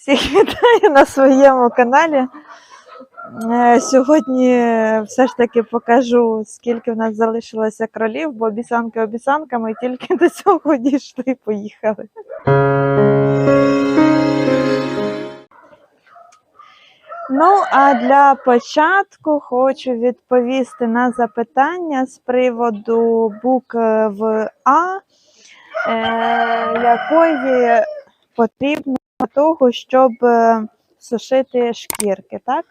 Всіх вітаю на своєму каналі. Е, Сьогодні все ж таки покажу, скільки в нас залишилося кролів, бо обіцянки обіцянками тільки до цього дійшли і поїхали. Ну, а для початку хочу відповісти на запитання з приводу букви А, е, якої потрібно того, щоб е, сушити шкірки. Так?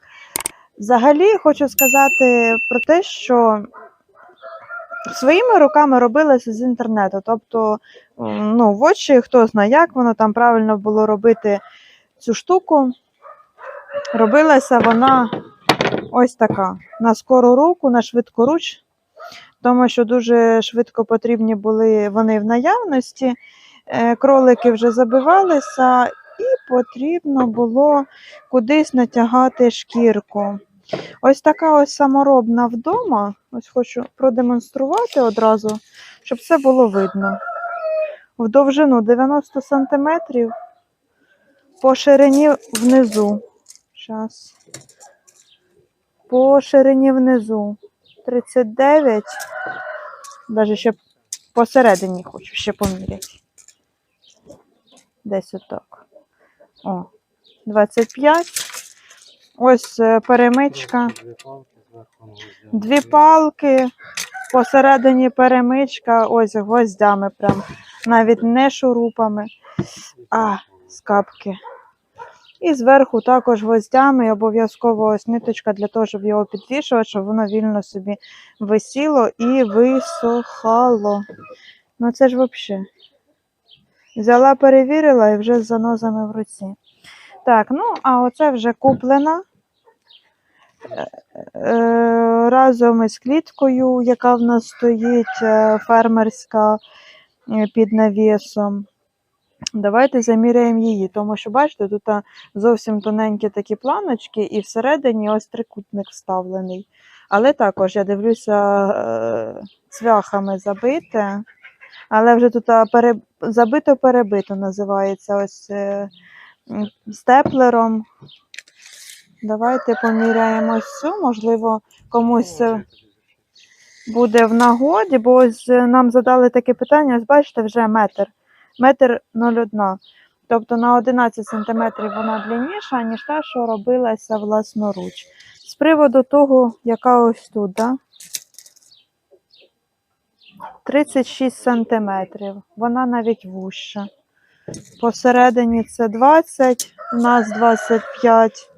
Взагалі хочу сказати про те, що своїми руками робилося з інтернету. Тобто, ну, в очі хто знає, як воно там правильно було робити цю штуку. Робилася вона ось така: на скору руку, на швидкоруч, тому що дуже швидко потрібні були вони в наявності. Е, Кролики вже забивалися, і потрібно було кудись натягати шкірку. Ось така ось саморобна вдома. Ось хочу продемонструвати одразу, щоб це було видно. В довжину 90 см, по ширині внизу. Щас. По ширині внизу 39. Даже ще посередині хочу ще поміряти. Десь отак. О, 25. Ось е, перемичка. Дві палки посередині перемичка, ось гвоздями, прям навіть не шурупами, а з капки. І зверху також гвоздями, і обов'язково ось ниточка для того, щоб його підвішувати, щоб воно вільно собі висіло і висохало. Ну це ж взагалі. Взяла, перевірила і вже з занозами в руці. Так, ну а оце вже куплена. Е, разом із кліткою, яка в нас стоїть е, фермерська е, під навісом. Давайте заміряємо її, тому що, бачите, тут зовсім тоненькі такі планочки, і всередині ось трикутник вставлений. Але також я дивлюся, е, цвяхами забите. Але вже тут пере... забито-перебито називається ось е, степлером. Давайте поміряємо цю, можливо, комусь е, буде в нагоді, бо ось е, нам задали таке питання, ось бачите, вже метр. Метр 0,1. Тобто на 11 см вона длинніша, ніж та, що робилася власноруч. З приводу того, яка ось тут, да? 36 см. Вона навіть вуща. Посередині це 20, у нас 25.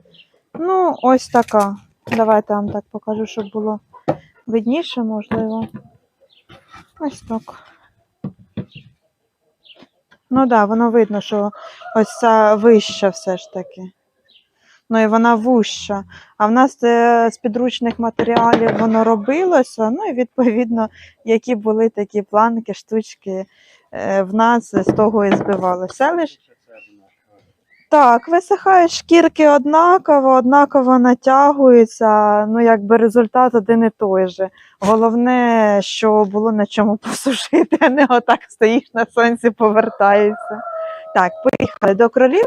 Ну, ось така. Давайте вам так покажу, щоб було видніше, можливо. Ось так. Ну так, да, воно видно, що ось ця вища все ж таки. Ну і вона вуща. А в нас е, з підручних матеріалів воно робилося. Ну і відповідно, які були такі планки, штучки е, в нас з того і збивалося. Лиш так, висихають шкірки однаково, однаково натягуються, ну якби результат один і той же. Головне, що було на чому посушити, а не отак стоїш на сонці, повертаєшся. Так, поїхали до кролів.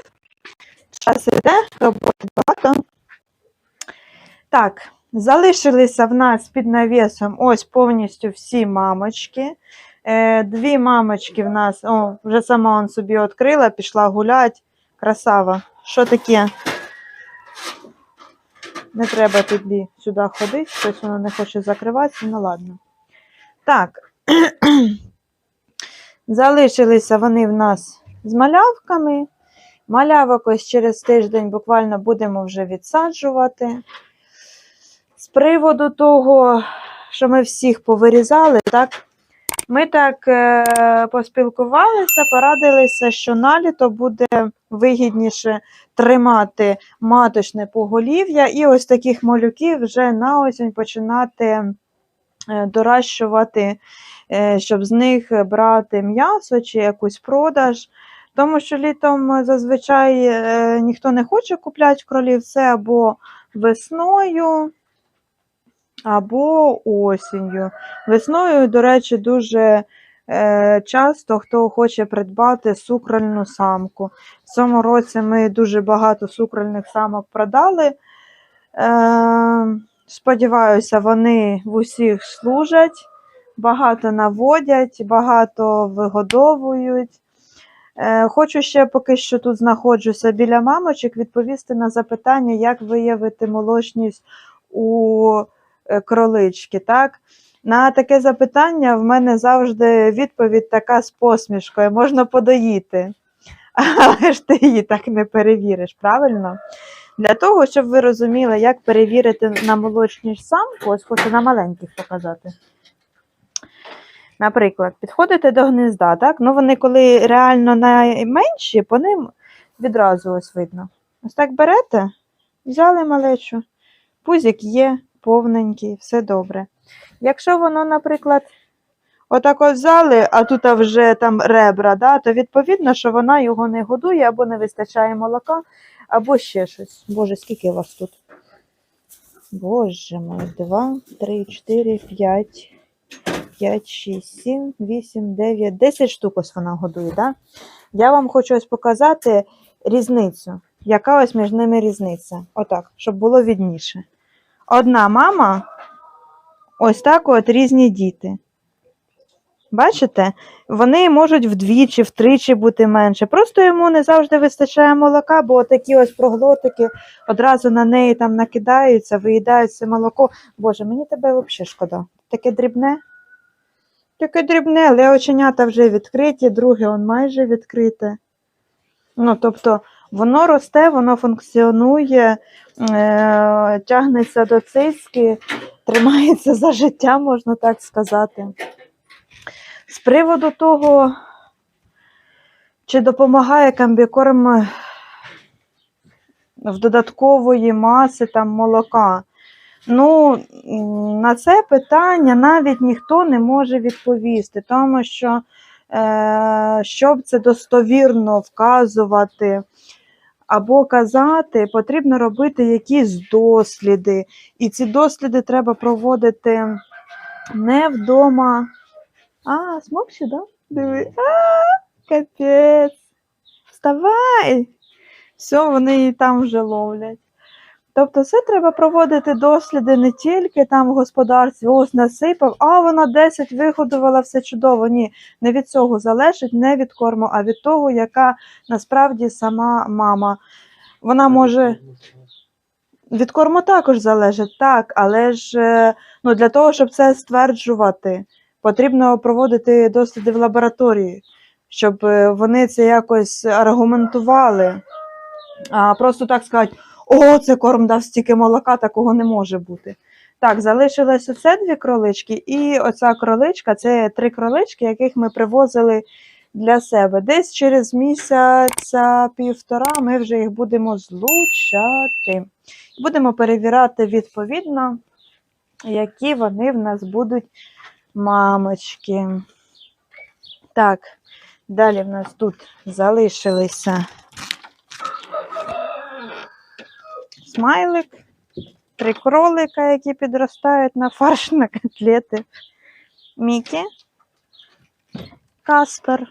Час іде, роботи багато. Так, залишилися в нас під навісом ось повністю всі мамочки. Е, дві мамочки в нас, о, вже сама он собі відкрила, пішла гуляти. Красава. Що таке? Не треба тобі сюди ходити, щось воно не хоче закриватися, ну ладно. Так. Залишилися вони в нас з малявками. Малявок ось через тиждень буквально будемо вже відсаджувати. З приводу того, що ми всіх повирізали, так? Ми так е, поспілкувалися, порадилися, що наліто буде вигідніше тримати маточне поголів'я і ось таких малюків вже на осінь починати е, доращувати, е, щоб з них брати м'ясо чи якусь продаж. Тому що літом зазвичай е, ніхто не хоче купляти кролів, це або весною, або осінню. Весною, до речі, дуже е, часто хто хоче придбати сукрольну самку. В цьому році ми дуже багато сукрольних самок продали. Е, сподіваюся, вони в усіх служать, багато наводять, багато вигодовують. Е, Хочу ще, поки що тут знаходжуся біля мамочок, відповісти на запитання, як виявити молочність у е, кролички. Так? На таке запитання в мене завжди відповідь така з посмішкою: можна подоїти. Але ж ти її так не перевіриш, правильно? Для того, щоб ви розуміли, як перевірити на молочність самку, ось хочу на маленьких показати. Наприклад, підходите до гнізда, так? Ну вони коли реально найменші, по ним відразу ось видно. Ось так берете, взяли малечу, пузик є, повненький, все добре. Якщо воно, наприклад, отак от взяли, а тут вже там ребра, да, то відповідно, що вона його не годує, або не вистачає молока, або ще щось. Боже, скільки вас тут? Боже мой, 2, 3, 4, 5, 5, 6, 7, 8, 9, 10 штук ось вона годує, да? Я вам хочу ось показати різницю. Яка ось між ними різниця? Отак, щоб було відніше. Одна мама, ось так от різні діти. Бачите? Вони можуть вдвічі, втричі бути менше. Просто йому не завжди вистачає молока, бо такі ось проглотики одразу на неї там накидаються, виїдають це молоко. Боже, мені тебе взагалі шкода. Таке дрібне. Таке дрібне, але оченята вже відкриті, друге он майже відкрите. Ну, тобто, воно росте, воно функціонує, е- тягнеться до цицьки, тримається за життя, можна так сказати. З приводу того, чи допомагає камбікорм в додаткової маси там молока. Ну, на це питання навіть ніхто не може відповісти, тому що, е, щоб це достовірно вказувати або казати, потрібно робити якісь досліди. І ці досліди треба проводити не вдома. А, смокче, да? Диви. А, капець. Вставай. Все, вони її там вже ловлять. Тобто це треба проводити досліди не тільки там в господарстві, ось насипав, а вона 10 вигодувала, все чудово. Ні, не від цього залежить, не від корму, а від того, яка насправді сама мама. Вона може від корму також залежить, так, але ж е, ну, для того, щоб це стверджувати, потрібно проводити досліди в лабораторії, щоб е, вони це якось аргументували. А просто так сказати, о, це корм дав стільки молока, такого не може бути. Так, залишилось оце дві кролички, і оця кроличка це три кролички, яких ми привозили для себе. Десь через місяця півтора ми вже їх будемо злучати. Будемо перевіряти відповідно, які вони в нас будуть мамочки. Так, далі в нас тут залишилися смайлик, три кролика, які підростають на фарш на котлети. Мікі, Каспер.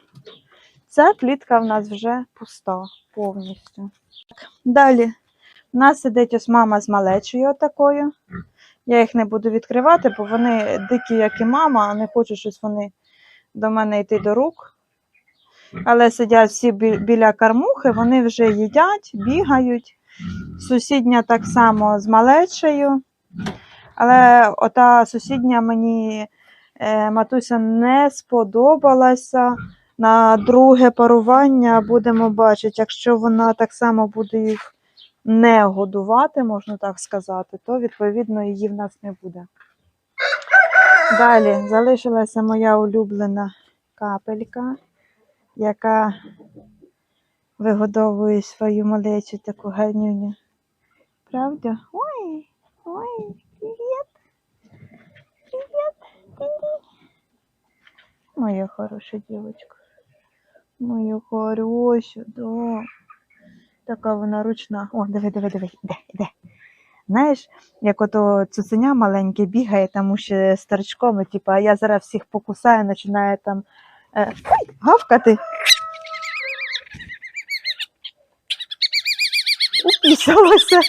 Ця клітка в нас вже пуста повністю. Далі у нас сидить ось мама з малечою отакою. Я їх не буду відкривати, бо вони дикі, як і мама, а не хочу щось вони до мене йти до рук. Але сидять всі біля кормухи, вони вже їдять, бігають. Сусідня так само з малечею. Але ота сусідня мені е, матуся не сподобалася. На друге парування будемо бачити, якщо вона так само буде їх не годувати, можна так сказати, то відповідно її в нас не буде. Далі залишилася моя улюблена капелька, яка вигодовує свою малечу таку гарнюню. Правда? Ой, ой, привіт. Привіт, привіт. Моя хороша дівчинка. Моя хороша, да. Така вона ручна. О, диви, диви, диви, іде, іде. Знаєш, як ото цуценя маленьке бігає, там ще старичком, типу, а я зараз всіх покусаю, починає там Е, гавкати. Упісялося.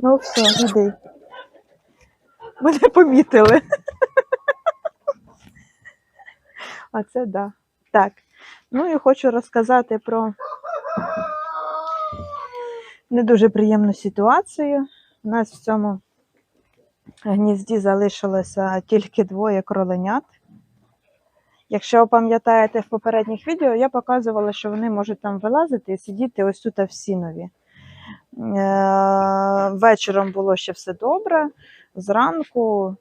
Ну, все, іди. Мене помітили. А це да. Так. Ну і хочу розказати про не дуже приємну ситуацію. У нас в цьому гнізді залишилося тільки двоє кроленят. Якщо ви пам'ятаєте в попередніх відео, я показувала, що вони можуть там вилазити і сидіти ось тут в сінові. Е, вечором було ще все добре. Зранку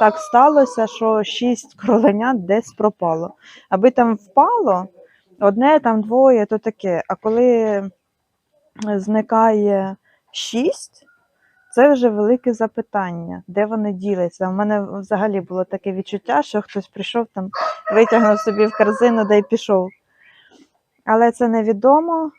так сталося, що шість кроленят десь пропало. Аби там впало, одне, там двоє, то таке. А коли зникає шість, це вже велике запитання, де вони діляться. У мене взагалі було таке відчуття, що хтось прийшов там, витягнув собі в корзину да й пішов. Але це невідомо.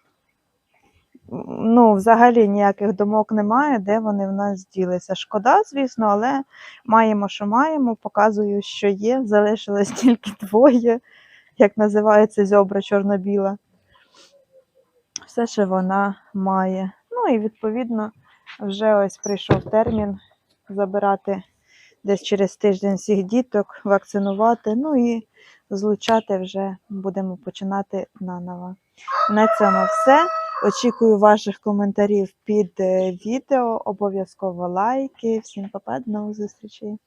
Ну, взагалі ніяких думок немає, де вони в нас ділися. Шкода, звісно, але маємо, що маємо, показую, що є. Залишилось тільки двоє, як називається зьобра чорно-біла. Все, що вона має. Ну і відповідно вже ось прийшов термін забирати десь через тиждень всіх діток, вакцинувати. Ну і злучати вже будемо починати наново. На цьому все. Очікую ваших коментарів під е, відео. Обов'язково лайки. Всім па-па, до нових зустрічей.